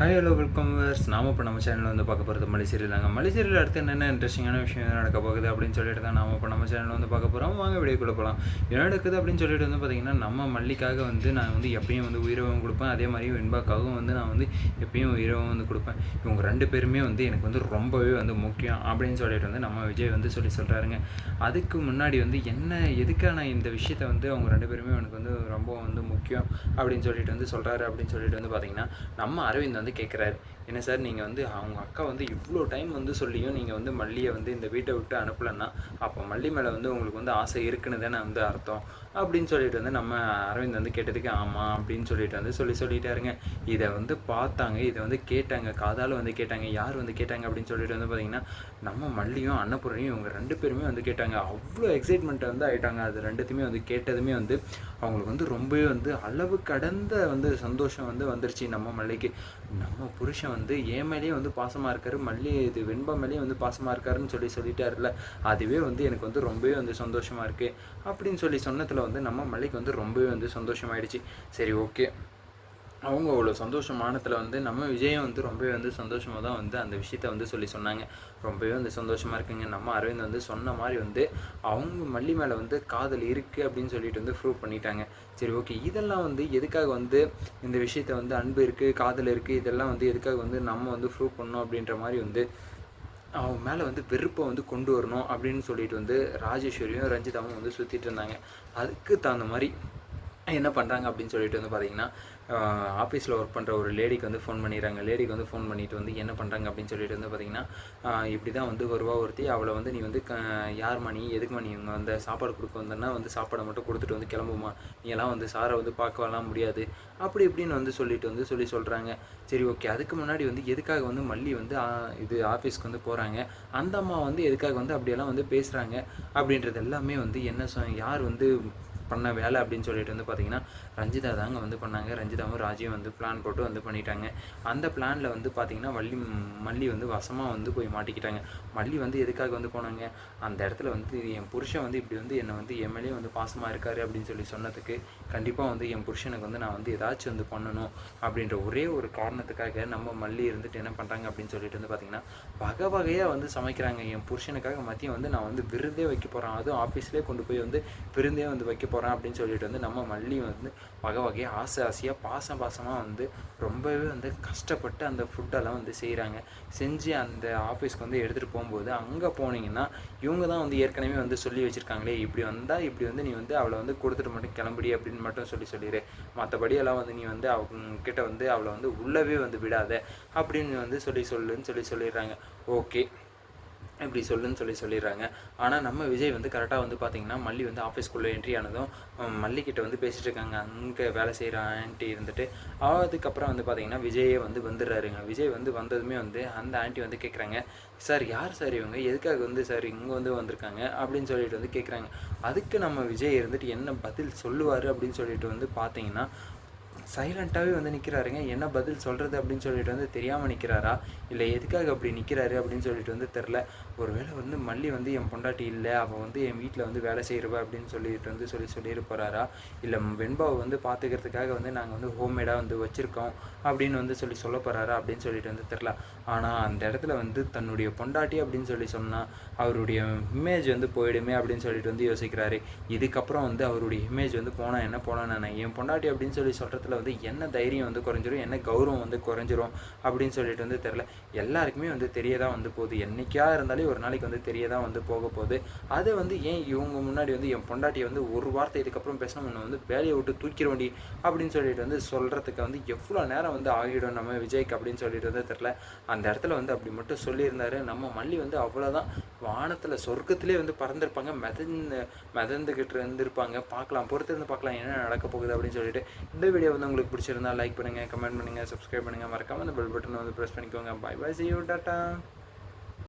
Hi hello welcome verse நாம இப்போ நம்ம சேனலில் வந்து பார்க்க போகிறது மலைசேரியில் தாங்க. மலைசேரியில் அடுத்து என்னென்ன இன்ட்ரெஸ்டிங்கான விஷயம் நடக்க போகுது அப்படின்னு சொல்லிட்டு தான் நாம இப்போ நம்ம சேனலில் வந்து பார்க்க போகிறோம் வாங்க வீடியோக்குள்ளே போகலாம் என்ன நடக்குது அப்படின்னு சொல்லிட்டு வந்து பார்த்தீங்கன்னா நம்ம மல்லிக்காக வந்து நான் வந்து எப்பயும் வந்து உயிரவும் கொடுப்பேன். அதே மாதிரி வெண்பாக்காகவும் வந்து நான் வந்து எப்பயும் உயிரவும் வந்து கொடுப்பேன். இவங்க ரெண்டு பேருமே வந்து எனக்கு வந்து ரொம்பவே வந்து முக்கியம் அப்படின்னு சொல்லிட்டு வந்து நம்ம விஜய் வந்து சொல்லி சொல்கிறாருங்க அதுக்கு முன்னாடி வந்து என்ன எதுக்கான இந்த விஷயத்தை வந்து அவங்க ரெண்டு பேருமே எனக்கு வந்து ரொம்ப வந்து முக்கியம் அப்படின்னு சொல்லிட்டு வந்து சொல்கிறாரு அப்படின்னு சொல்லிட்டு வந்து பார்த்தீங்கன்னா நம்ம அரவிந்த் வந்து கேட்குறாரு என்ன சார் நீங்கள் வந்து அவங்க அக்கா வந்து இவ்வளோ டைம் வந்து சொல்லியும் நீங்கள் வந்து மல்லியை வந்து இந்த வீட்டை விட்டு அனுப்பலன்னா அப்போ மல்லி மேலே வந்து உங்களுக்கு வந்து ஆசை இருக்குன்னு தானே வந்து அர்த்தம். அப்படின்னு சொல்லிட்டு வந்து நம்ம அரவிந்த் வந்து கேட்டதுக்கு ஆமாம் அப்படின்னு சொல்லிட்டு வந்து சொல்லி சொல்லிட்டாருங்க. இதை வந்து பார்த்தாங்க இதை வந்து கேட்டாங்க காதால் வந்து கேட்டாங்க யார் வந்து கேட்டாங்க அப்படின்னு சொல்லிட்டு வந்து பார்த்தீங்கன்னா நம்ம மல்லியும் அன்னபூரணியும் இவங்க ரெண்டு பேருமே வந்து கேட்டாங்க. அவ்வளோ எக்ஸைட்மெண்ட்டை வந்து ஆயிட்டாங்க. அது ரெண்டுத்தையுமே வந்து கேட்டதுமே வந்து அவங்களுக்கு வந்து ரொம்ப ரொம்பவே வந்து அளவு கடந்த வந்து சந்தோஷம் வந்து வந்துருச்சு நம்ம மல்லிக்கு. நம்ம புருஷன் வந்து ஏன் மேலேயும் வந்து பாசமாக இருக்காரு மல்லி இது வெண்பா மேலேயே வந்து பாசமாக இருக்காருன்னு சொல்லி சொல்லிட்டாருல அதுவே வந்து எனக்கு வந்து ரொம்பவே வந்து சந்தோஷமாக இருக்குது அப்படின்னு சொல்லி சொன்னதில் வந்து நம்ம மல்லிக்கு வந்து ரொம்பவே வந்து சந்தோஷமாயிடுச்சு. சரி ஓகே. அவங்க அவ்வளோ சந்தோஷமானத்தில் வந்து நம்ம விஜயம் வந்து ரொம்பவே வந்து சந்தோஷமாக தான் வந்து அந்த விஷயத்த வந்து சொல்லி சொன்னாங்க. ரொம்பவே வந்து சந்தோஷமாக இருக்குங்க. நம்ம அரவிந்த் வந்து சொன்ன மாதிரி வந்து அவங்க மல்லி மேலே வந்து காதல் இருக்குது அப்படின்னு சொல்லிட்டு வந்து ப்ரூவ் பண்ணிட்டாங்க. சரி ஓகே இதெல்லாம் வந்து எதுக்காக வந்து இந்த விஷயத்த வந்து அன்பு இருக்குது காதல் இருக்குது இதெல்லாம் வந்து எதுக்காக வந்து நம்ம வந்து ப்ரூவ் பண்ணோம் அப்படின்ற மாதிரி வந்து அவங்க மேலே வந்து வெறுப்பை வந்து கொண்டு வரணும் அப்படின்னு சொல்லிட்டு வந்து ராஜேஸ்வரியும் ரஞ்சிதாவும் வந்து சுற்றிட்டு இருந்தாங்க. அதுக்கு தகுந்த மாதிரி என்ன பண்ணுறாங்க அப்படின்னு சொல்லிட்டு வந்து பார்த்தீங்கன்னா ஆஃபீஸில் ஒர்க் பண்ணுற ஒரு லேடிக்கு வந்து ஃபோன் பண்ணிடுறாங்க. லேடிக்கு வந்து ஃபோன் பண்ணிட்டு வந்து என்ன பண்ணுறாங்க அப்படின்னு சொல்லிட்டு வந்து பார்த்தீங்கன்னா இப்படி தான் வந்து வருவா ஒருத்தி. அவளை வந்து நீ வந்து க யார் மணி? எதுக்கு மணி? இவங்க வந்து சாப்பாடு கொடுக்க வந்தேன்னா வந்து சாப்பாடை மட்டும் கொடுத்துட்டு வந்து கிளம்புமா? நீ எல்லாம் வந்து சாரை வந்து பார்க்கலாம் முடியாது. அப்படி இப்படின்னு வந்து சொல்லிட்டு வந்து சொல்லி சொல்கிறாங்க சரி ஓகே அதுக்கு முன்னாடி வந்து எதுக்காக வந்து மல்லி வந்து இது ஆஃபீஸ்க்கு வந்து போகிறாங்க அந்த அம்மா வந்து எதுக்காக வந்து அப்படியெல்லாம் வந்து பேசுகிறாங்க அப்படின்றது எல்லாமே வந்து என்ன சொ யார் வந்து பண்ண வேலை அப்படின்னு சொல்லிட்டு வந்து பார்த்தீங்கன்னா ரஞ்சிதா தாங்க வந்து பண்ணாங்க. ரஞ்சிதாவும் ராஜியும் வந்து பிளான் போட்டு வந்து பண்ணிட்டாங்க. அந்த பிளானில் வந்து பார்த்தீங்கன்னா வள்ளி மல்லி வந்து வசமாக வந்து போய் மாட்டிக்கிட்டாங்க. மல்லி வந்து எதுக்காக வந்து போனாங்க? அந்த இடத்துல வந்து என் புருஷன் வந்து இப்படி வந்து என்னை வந்து எம்எல்ஏ வந்து பாசமாக இருக்கார் அப்படின்னு சொல்லி சொன்னதுக்கு கண்டிப்பாக வந்து என் புருஷனுக்கு வந்து நான் வந்து ஏதாச்சும் வந்து பண்ணணும் அப்படின்ற ஒரே ஒரு காரணத்துக்காக நம்ம மல்லி இருந்துட்டு என்ன பண்ணுறாங்க அப்படின்னு சொல்லிட்டு வந்து பார்த்தீங்கன்னா வகை வகையாக வந்து சமைக்கிறாங்க. என் புருஷனுக்காக மதியம் வந்து நான் வந்து விருந்தே வைக்க போகிறேன் அதுவும் ஆஃபீஸ்லேயே கொண்டு போய் வந்து விருந்தே வந்து வைக்க போகிறேன் போகிறேன் அப்படின்னு சொல்லிட்டு வந்து நம்ம மல்லி வந்து வகை வகையாக ஆசை ஆசையாக பாசம் பாசமாக வந்து ரொம்பவே வந்து கஷ்டப்பட்டு அந்த ஃபுட்டெல்லாம் வந்து செய்கிறாங்க செஞ்சு அந்த ஆஃபீஸ்க்கு வந்து எடுத்துகிட்டு போகும்போது அங்கே போனீங்கன்னா இவங்க தான் வந்து ஏற்கனவே வந்து சொல்லி வச்சுருக்காங்களே இப்படி வந்தால் இப்படி வந்து நீ வந்து அவளை வந்து கொடுத்துட்டு மட்டும் கிளம்புடி அப்படின்னு மட்டும் சொல்லி சொல்லிடு. மற்றபடி எல்லாம் வந்து நீ வந்து அவங்கக்கிட்ட வந்து அவளை வந்து உள்ளவே வந்து விடாத அப்படின்னு வந்து சொல்லி சொல்லுன்னு சொல்லி சொல்லிடுறாங்க. ஓகே இப்படி சொல்லுன்னு சொல்லி சொல்லிடுறாங்க. ஆனால் நம்ம விஜய் வந்து கரெக்டாக வந்து பார்த்தீங்கன்னா மல்லி வந்து ஆஃபீஸ்க்குள்ளே என்ட்ரி ஆனதும் மல்லிக்கிட்ட வந்து பேசிகிட்டு இருக்காங்க. அங்கே வேலை செய்கிற ஆண்டி இருந்துட்டு அதுக்கப்புறம் வந்து பார்த்தீங்கன்னா விஜயே வந்து வந்துடுறாருங்க. விஜய் வந்து வந்ததுமே வந்து அந்த ஆண்டி வந்து கேட்குறாங்க சார் யார் சார் இவங்க? எதுக்காக வந்து சார் இங்கே வந்து வந்திருக்காங்க? அப்படின்னு சொல்லிட்டு வந்து கேட்குறாங்க அதுக்கு நம்ம விஜய் இருந்துட்டு என்ன பதில் சொல்லுவார் அப்படின்னு சொல்லிட்டு வந்து பார்த்தீங்கன்னா சைலண்ட்டாகவே வந்து நிற்கிறாருங்க என்ன பதில் சொல்கிறது அப்படின்னு சொல்லிட்டு வந்து தெரியாமல் நிற்கிறாரா இல்லை எதுக்காக அப்படி நிற்கிறாரு அப்படின்னு சொல்லிட்டு வந்து தெரில. ஒருவேளை வந்து மல்லி வந்து என் பொண்டாட்டி இல்லை அவள் வந்து என் வீட்டில் வந்து வேலை செய்கிறவ அப்படின்னு சொல்லிட்டு வந்து சொல்லி சொல்லிட்டு போகிறாரா இல்லை வெண்பாவை வந்து பார்த்துக்கிறதுக்காக வந்து நாங்கள் வந்து ஹோம்மேடாக வந்து வச்சுருக்கோம் அப்படின்னு வந்து சொல்லி சொல்ல போகிறாரா அப்படின்னு சொல்லிட்டு வந்து தெரில. ஆனால் அந்த இடத்துல வந்து தன்னுடைய பொண்டாட்டி அப்படின்னு சொல்லி சொன்னால் அவருடைய இமேஜ் வந்து போயிடுமே அப்படின்னு சொல்லிட்டு வந்து யோசிக்கிறாரு. இதுக்கப்புறம் வந்து அவருடைய இமேஜ் வந்து போனால் என்ன போனால் நான் என் பொண்டாட்டி அப்படின்னு சொல்லி இடத்துல வந்து என்ன தைரியம் வந்து குறைஞ்சிரும் என்ன கௌரவம் வந்து குறைஞ்சிரும் அப்படின்னு சொல்லிட்டு வந்து தெரில எல்லாருக்குமே வந்து தெரியதான் வந்து போகுது. என்றைக்கா இருந்தாலே ஒரு நாளைக்கு வந்து தெரியதான் வந்து போக போகுது. அதை வந்து ஏன் இவங்க முன்னாடி வந்து என் பொண்டாட்டியை வந்து ஒரு வார்த்தை இதுக்கப்புறம் பேசணும் ஒன்று வந்து வேலையை விட்டு தூக்கிட வேண்டி அப்படின்னு சொல்லிட்டு வந்து சொல்கிறதுக்கு வந்து எவ்வளோ நேரம் வந்து ஆகிடும் நம்ம விஜய்க்கு அப்படின்னு சொல்லிட்டு வந்து தெரில அந்த இடத்துல வந்து அப்படி மட்டும் சொல்லியிருந்தாரு. நம்ம மல்லி வந்து அவ்வளோதான் வானத்தில் சொர்க்கத்திலே வந்து பறந்துருப்பாங்க. மெதந்து மெதந்துக்கிட்டு இருந்திருப்பாங்க. பார்க்கலாம். பொறுத்து இருந்து பார்க்கலாம் என்ன நடக்க போகுது அப்படின்னு சொல்லிட்டு இந்த வீடியோ வீடியோ வந்து உங்களுக்கு பிடிச்சிருந்தா லைக் பண்ணுங்கள் கமெண்ட் பண்ணுங்கள் சப்ஸ்கிரைப் பண்ணுங்கள் மறக்காமல் அந்த பெல் பட்டன் வந்து ப்ரெஸ் பண்ணிக்கோங்க. Bye bye see you tata